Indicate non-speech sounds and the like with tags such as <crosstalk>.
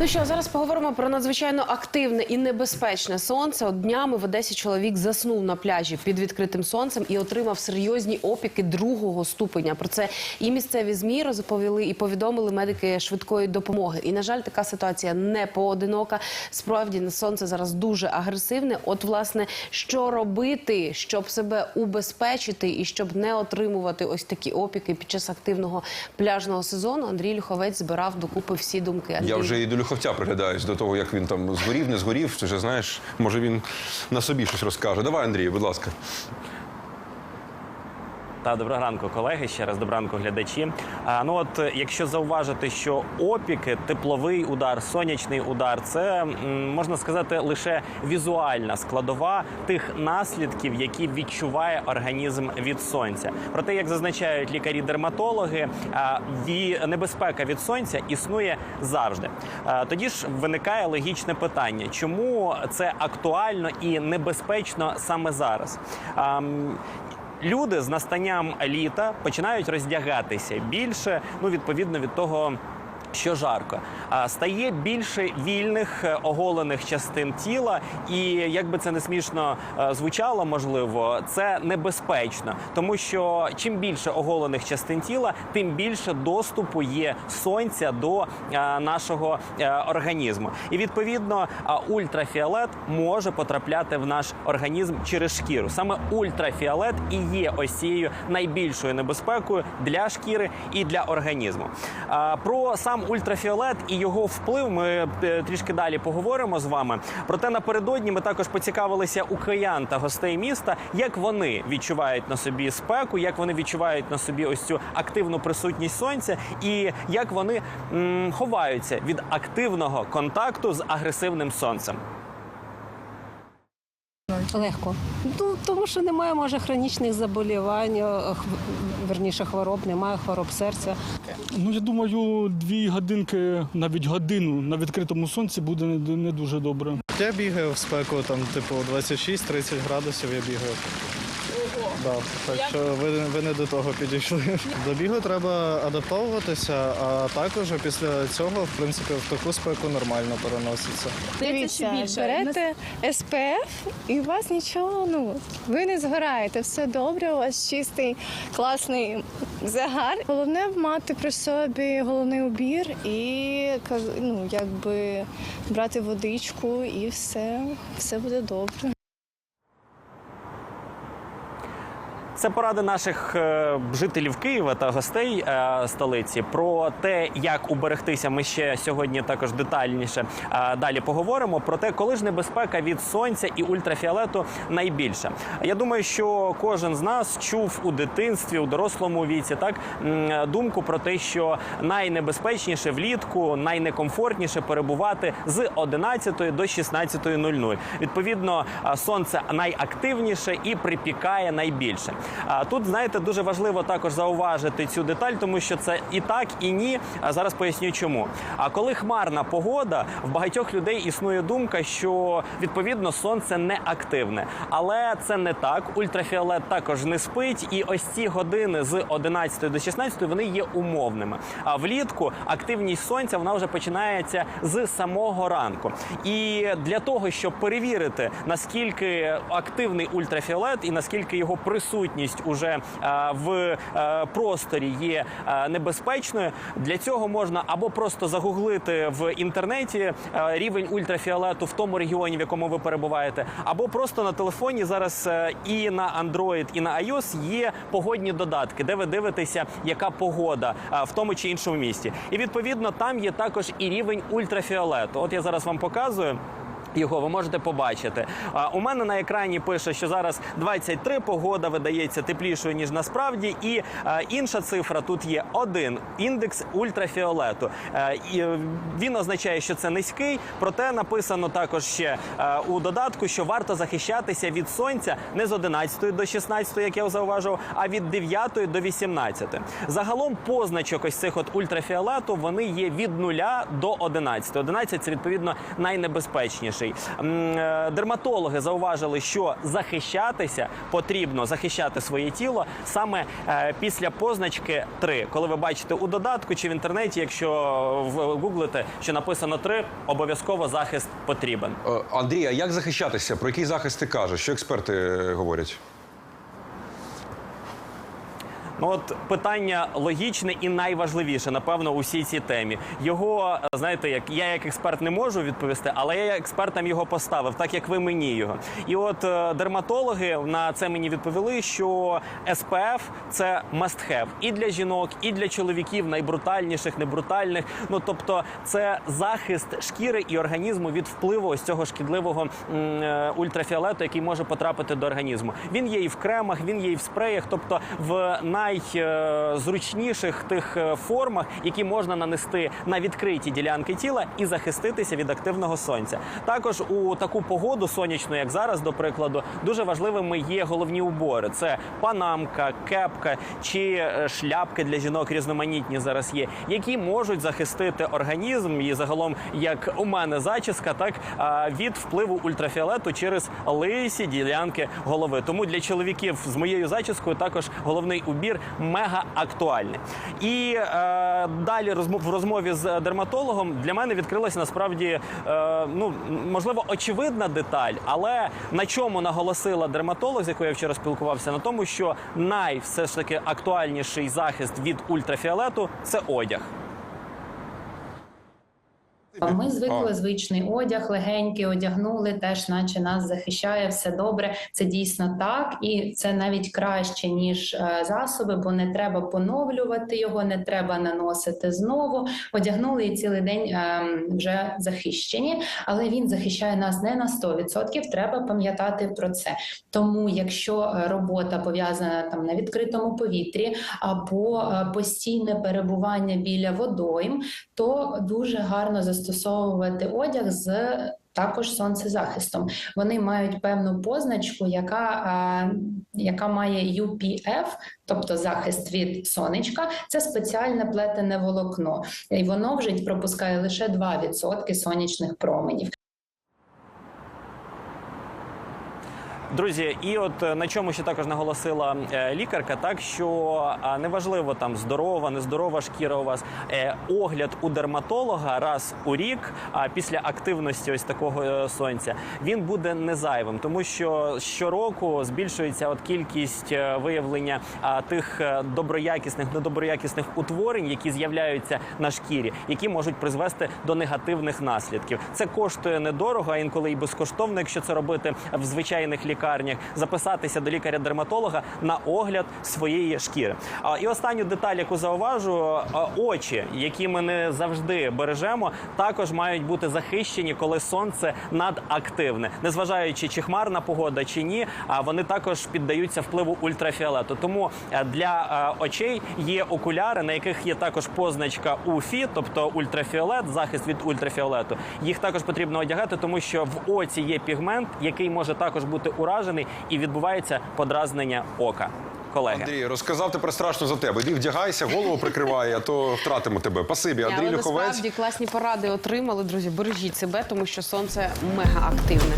Ну що, зараз поговоримо про надзвичайно активне і небезпечне сонце. От днями в Одесі чоловік заснув на пляжі під відкритим сонцем і отримав серйозні опіки другого ступеня. Про це і місцеві змі розповіли і повідомили медики швидкої допомоги. І на жаль, така ситуація не поодинока. Справді сонце зараз дуже агресивне. От, власне, що робити, щоб себе убезпечити і щоб не отримувати ось такі опіки під час активного пляжного сезону. Андрій Люховець збирав докупи всі думки. Андрій. Я вже до Люховця приглядаюсь до того, як він там згорів, не згорів. Ти вже знаєш, може він на собі щось розкаже. Давай, Андрій, будь ласка. Та доброго ранку, колеги. Ще раз доброго ранку, глядачі. А, ну от якщо зауважити, що опіки, тепловий удар, сонячний удар це можна сказати лише візуальна складова тих наслідків, які відчуває організм від сонця. Проте, як зазначають лікарі-дерматологи, небезпека від сонця існує завжди. Тоді ж виникає логічне питання, чому це актуально і небезпечно саме зараз? Люди з настанням літа починають роздягатися більше, ну відповідно від того. Що жарко, стає більше вільних е, оголених частин тіла, і як би це не смішно е, звучало, можливо, це небезпечно, тому що чим більше оголених частин тіла, тим більше доступу є сонця до е, нашого організму. І відповідно ультрафіолет може потрапляти в наш організм через шкіру. Саме ультрафіолет і є ось цією найбільшою небезпекою для шкіри і для організму. Про сам ультрафіолет і його вплив ми е, трішки далі поговоримо з вами. Проте напередодні ми також поцікавилися у киян та гостей міста, як вони відчувають на собі спеку, як вони відчувають на собі ось цю активну присутність сонця, і як вони м, ховаються від активного контакту з агресивним сонцем. Легко. Ну, тому що немає, може, хронічних заболівань, е, хв- верніше хвороб, немає хвороб серця. Ну, я думаю, дві годинки, навіть годину на відкритому сонці буде не, не дуже добре. Я бігаю в спеку, там, типу, 26-30 градусів я бігаю. Да, так що ви, ви не до того підійшли. <laughs> До бігу треба адаптовуватися, а також після цього, в принципі, в таку спеку нормально переноситься. Дивіться, берете СПФ і у вас нічого, ну ви не згораєте, все добре, у вас чистий, класний загар. Головне мати при собі головний убір і ну, якби брати водичку, і все, все буде добре. Це поради наших е, жителів Києва та гостей е, столиці. Про те, як уберегтися, ми ще сьогодні також детальніше е, далі поговоримо. Про те, коли ж небезпека від сонця і ультрафіолету найбільша. Я думаю, що кожен з нас чув у дитинстві, у дорослому віці, так думку про те, що найнебезпечніше влітку, найнекомфортніше перебувати з 11 до 16.00. Відповідно, сонце найактивніше і припікає найбільше. Тут, знаєте, дуже важливо також зауважити цю деталь, тому що це і так, і ні. Зараз поясню, чому. А коли хмарна погода, в багатьох людей існує думка, що відповідно сонце не активне. Але це не так. Ультрафіолет також не спить, і ось ці години з 11 до 16 вони є умовними. А влітку активність сонця вона вже починається з самого ранку. І для того, щоб перевірити наскільки активний ультрафіолет і наскільки його присутність уже е, в е, просторі є е, небезпечною, для цього можна або просто загуглити в інтернеті рівень ультрафіолету в тому регіоні, в якому ви перебуваєте, або просто на телефоні зараз і на Android, і на iOS є погодні додатки, де ви дивитеся, яка погода в тому чи іншому місті. І відповідно там є також і рівень ультрафіолету. От я зараз вам показую. Його ви можете побачити. А, у мене на екрані пише, що зараз 23 погода видається теплішою ніж насправді, і а, інша цифра тут є один індекс ультрафіолету. Е, і, е, він означає, що це низький, проте написано також ще е, у додатку, що варто захищатися від сонця не з 11 до 16, як я зауважував, а від 9 до 18. Загалом позначок ось цих от ультрафіолету вони є від 0 до 11. 11 – це відповідно найнебезпечніше. Інший. Е, Дерматологи зауважили, що захищатися потрібно захищати своє тіло саме е, після позначки 3. Коли ви бачите у додатку чи в інтернеті, якщо в- гуглите, що написано 3, обов'язково захист потрібен. Е, Андрій, а як захищатися? Про який захист ти кажеш? Що експерти е, говорять? Ну от питання логічне і найважливіше, напевно, у всій цій темі. Його знаєте, як я як експерт не можу відповісти, але я експертам його поставив, так як ви мені його. І от е, дерматологи на це мені відповіли, що СПФ це must have і для жінок, і для чоловіків, найбрутальніших, небрутальних. Ну тобто, це захист шкіри і організму від впливу ось цього шкідливого е, ультрафіолету, який може потрапити до організму. Він є і в кремах, він є і в спреях, тобто в найзручніших тих е, формах, які можна нанести на відкриті ділянки тіла і захиститися від активного сонця. Також у таку погоду сонячну, як зараз, до прикладу, дуже важливими є головні убори: це панамка, кепка чи е, шляпки для жінок різноманітні зараз є, які можуть захистити організм і загалом, як у мене зачіска, так від впливу ультрафіолету через лисі ділянки голови. Тому для чоловіків з моєю зачіскою також головний убір мега актуальний. І е, далі розмов в розмові з дерматологом для мене відкрилася насправді е, ну можливо очевидна деталь, але на чому наголосила дерматолог, з якою я вчора спілкувався, на тому, що най все ж таки актуальніший захист від ультрафіолету це одяг. Ми звикли звичний одяг, легенький одягнули, теж наче нас захищає все добре. Це дійсно так, і це навіть краще ніж е, засоби, бо не треба поновлювати його, не треба наносити знову. Одягнули і цілий день е, вже захищені, але він захищає нас не на 100%, Треба пам'ятати про це. Тому, якщо е, робота пов'язана там на відкритому повітрі або постійне перебування біля водойм, то дуже гарно застосовувати одяг з також сонцезахистом. Вони мають певну позначку, яка, яка має UPF, тобто захист від сонечка. Це спеціальне плетене волокно, і воно вже пропускає лише 2% сонячних променів. Друзі, і от е, на чому ще також наголосила е, лікарка, так що неважливо там здорова, нездорова шкіра у вас. Е, огляд у дерматолога раз у рік, а після активності ось такого сонця він буде не зайвим, тому що щороку збільшується от кількість виявлення тих доброякісних, недоброякісних утворень, які з'являються на шкірі, які можуть призвести до негативних наслідків. Це коштує недорого, а інколи і безкоштовно, якщо це робити в звичайних лікарнях, записатися до лікаря-дерматолога на огляд своєї шкіри. А і останню деталь, яку зауважу, очі, які ми не завжди бережемо, також мають бути захищені, коли сонце надактивне, незважаючи чи хмарна погода чи ні. А вони також піддаються впливу ультрафіолету. Тому е, для е, очей є окуляри, на яких є також позначка УФІ, тобто ультрафіолет, захист від ультрафіолету. Їх також потрібно одягати, тому що в оці є пігмент, який може також бути уражений, і відбувається подразнення ока. Колеги. Андрій, розказав тепер страшно за тебе. Іди вдягайся, голову прикриває, а то втратимо тебе. Пасибі, Андрій Але Люховець. насправді класні поради отримали, друзі. Бережіть себе, тому що сонце мега активне.